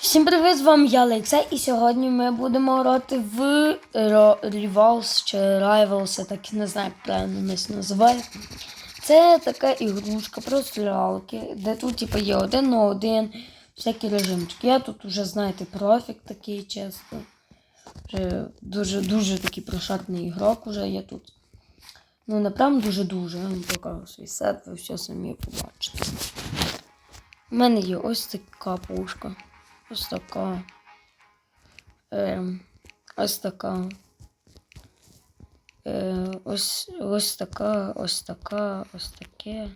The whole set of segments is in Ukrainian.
Всім привіт, з вами я Олексій, і сьогодні ми будемо грати в Rivals чи Rivals, я так не знаю, як правильно нас називає. Це така ігрушка про стрілялки, де тут типу, є один на один, всякі режимчики. Я тут вже, знаєте, профік такий чесно. Дуже дуже такий прошарпний ігрок уже є тут. Ну, не прям дуже-дуже, я вам покажу свій сет, ви все самі побачите. У мене є ось така пушка. Ось така. Ем, ось така. Е, ось, ось така, ось така, ось таке.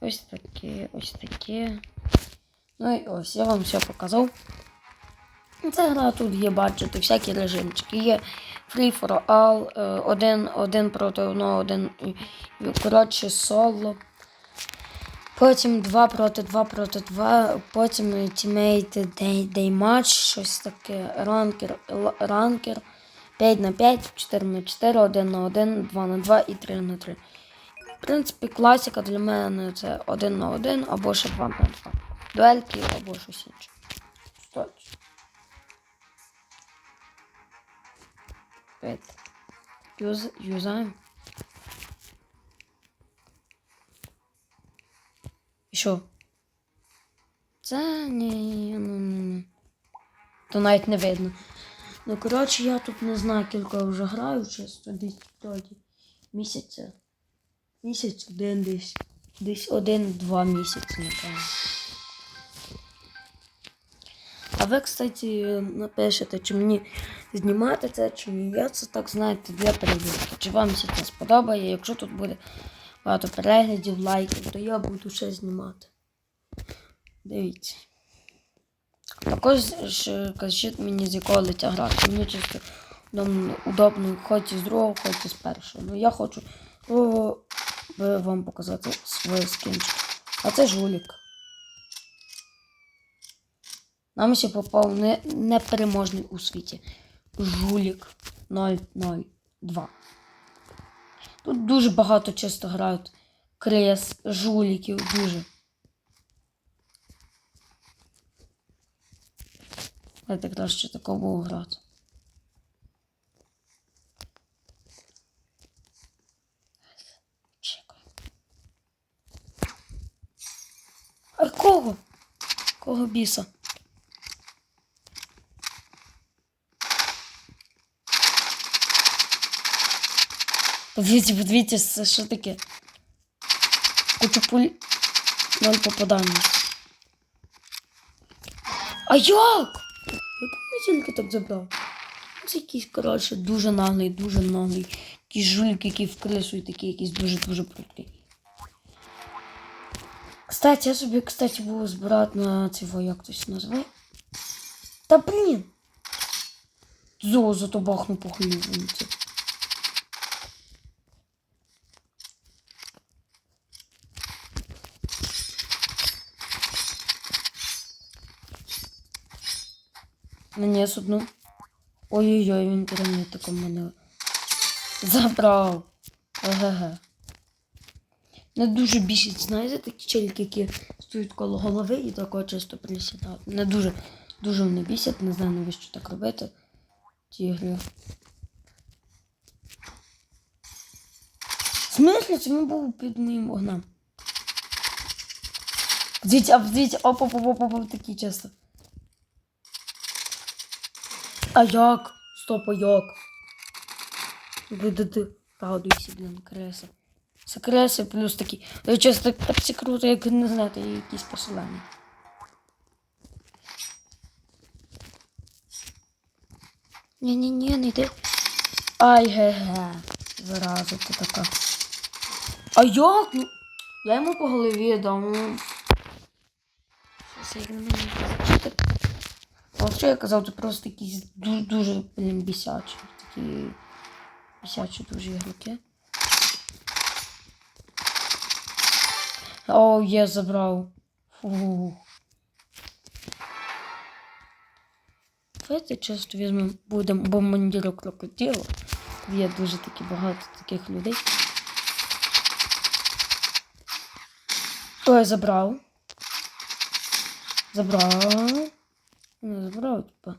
Ось таке, ось таке. Ну і ось, я вам все показав. Це гра тут є, бачите, всякі режимчики. Є Free for All, е, один, один проти одного, один, коротше, соло. Потім 2 проти 2 проти 2, потім Day Match, щось таке, ранкер, ранкер, 5 на 5, 4 на 4, 1 на 1, 2 на 2 і 3 на 3. В принципі, класика для мене це 1 на 1 або ще 2 на 2. Дуельки або щось інше. Сточ. Юз, юзаємо. Що? Це ні. То навіть не видно. Ну, коротше, я тут не знаю, кілька вже граю, чисто десь тоді. Місяця. Місяць один десь. Десь один-два місяці, напевно. А ви, кстати, напишете, чи мені знімати це, чи. Я це так знаєте для перевірки. Чи вам це сподобає? Якщо тут буде багато переглядів, лайків, то я буду ще знімати. Дивіться. Також кажіть мені, з якого лиця грати. Мені чисто удобно, хоч із другого, хоч із першого. Ну я хочу вам показати свої скінчики. А це жулік. Нам ще попав не, непереможний у світі. Жулік 002. Тут дуже багато часто грають крес, жуліків, дуже. Давайте краще такого грати. А кого? Кого біса? Подивіться, подивіться, це що таке? Кучу пуль. Ноль попадання. А як? Як він так забрав? Це якийсь, коротше, дуже наглий, дуже наглий. Якийсь жулік, який в крису і такий якийсь дуже-дуже прикрий. Кстати, я собі, кстати, буду збирати на цього, як хтось називає. Та блін! Зо зато бахну по Наніс одну. Ой-ой-ой, він пірамідку мене забрав. Еге. Не дуже бісить, знаєте, такі челіки, які стоять коло голови і тако чисто присідають. Не дуже, дуже мене бісять, не знаю навіщо так робити. Ці ігри. В смислі, це він був під моїм огнем. Дивіться, а дивіться, оп оп оп оп оп такі часто. А як? Стоп, а як? Видати. Радуйся, блін, креси. Це креси плюс такі. Я часто так це круто, як не знаєте, якісь посилання. Ні-ні-ні, не йди. Ай ге-ге. Зараза ти така. А як? Я йому по голові дам. ну. Щось я не можу зачитати. А що я казав, це просто якісь дуже, дуже блін, бісячі. Такі бісячі дуже ігроки. О, я забрав. Фу. Давайте часто візьмемо, будемо бомбандіру крокодила. Є дуже такі багато таких людей. Ой, забрав. Забрав. Не забрав, типа.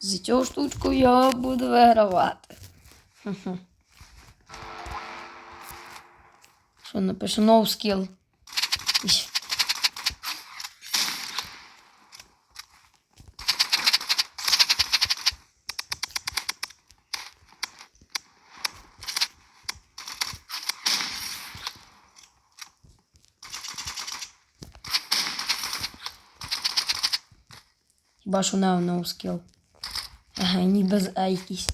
За цю штучку я буду вигравати. Що напишу no skill. Ісь. Хіба що не no skill. Ага, ні без А якийсь.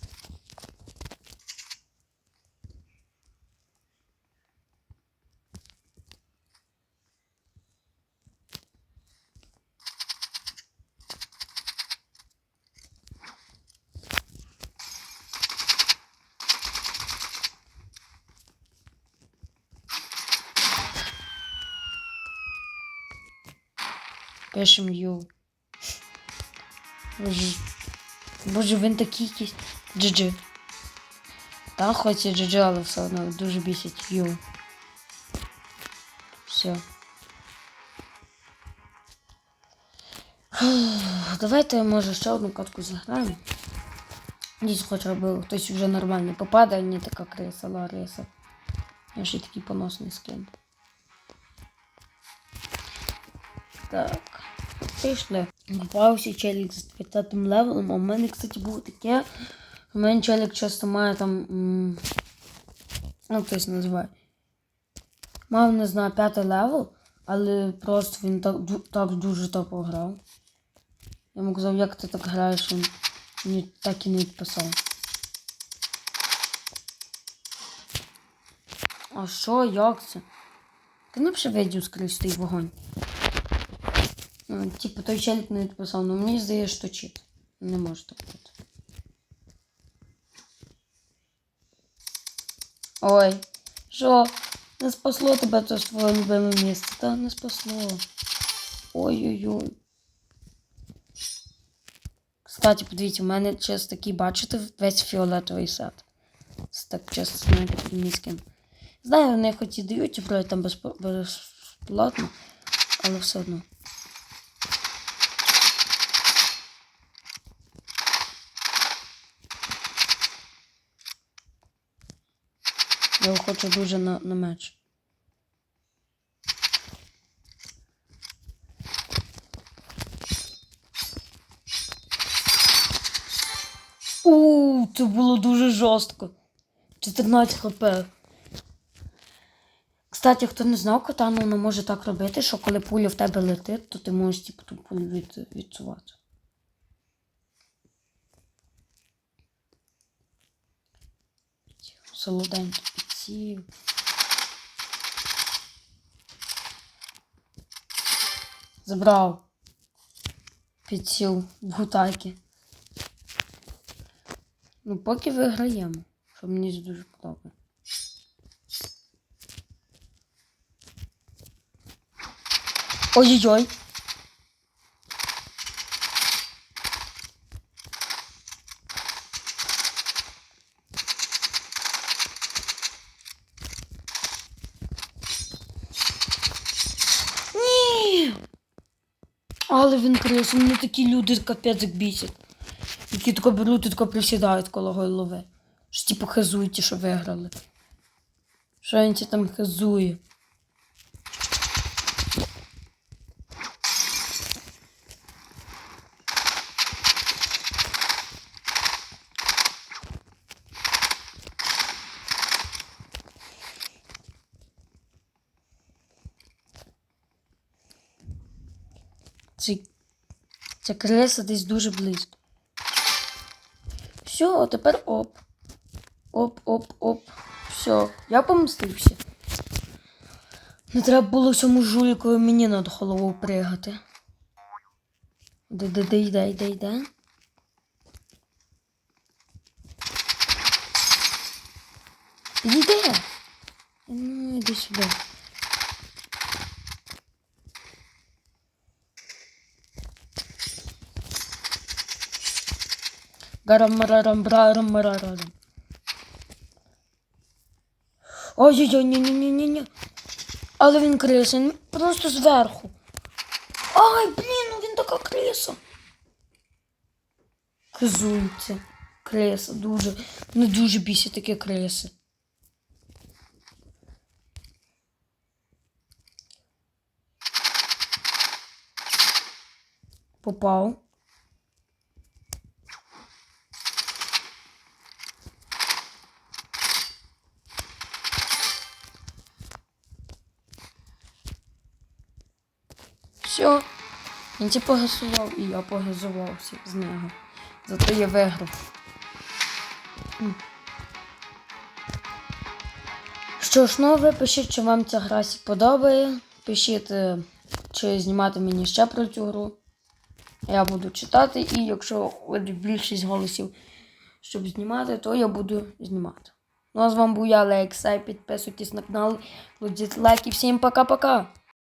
Пишем ю. Боже, він такий якийсь. GG. Та хоч і GG, але все одно дуже бісить ю. Все. Давайте, може, ще одну катку заграємо. Десь хоча б хтось вже нормально попаде, а не така криса, Лариса. Я ще такий поносний скин. Так. Пішли. Попався челік з 30 левелом, а в мене, кстати, було таке. У мене челік часто має там. Ну, хтось називає. Мав, не знаю, п'ятий левел, але просто він так, так дуже топово грав. Я йому казав, як ти так граєш, він мені так і не відписав. А що, як це? Ти не б видів скрізь той вогонь. Типу, той челік не відписав, але мені здається, що чіт. Не може так бути. Ой, що? Не спасло тебе то твоє любиме місце, та не спасло. Ой-ой-ой. Кстати, подивіться, у мене час такий, бачите, весь фіолетовий сет. Це так чесно, не такий міським. Знаю, вони хоч і дають вроде там безплатно, але все одно. Я хочу дуже на, на меч. Ууу, це було дуже жорстко. 14 хп. Кстати, хто не знав, катану вона може так робити, що коли пуля в тебе летить, то ти можеш типу, ту пулю від, відсувати. Солоденький підсів. Забрав. Підсів в гутайки. Ну, поки виграємо, що мені дуже подобається. Ой-ой-ой. Ні. Але він крис, мене такі люди капець бісять. Які тако беруть і тако присідають коло голови. Що типу хазують, що виграли. Що він там хизує. Це, ця криса десь дуже близько. Все, а тепер оп. Оп, оп, оп. Все, я помстився. Не треба було цьому жулікові мені над головою пригати. Де, де, де, йде, йде, йде. Йде. Ну, іди сюди. Гарам марарам брарам марарарам. Ой-ой-ой, ні-ні-ні-ні. Але він криса, просто зверху. Ай, блін, ну він така криса. Кизується. Криса дуже. Не дуже бісять такі криси. Попав. Все. Він ті погасував і я погазувався з нього. Зато я виграв. Що ж, ну ви пишіть, чи вам ця гра сі подобає. Пишіть, е, чи знімати мені ще про цю гру. Я буду читати, і якщо більшість голосів, щоб знімати, то я буду знімати. Ну а з вами був я, Лексай. Підписуйтесь на канал, кладіть лайки. Всім пока-пока!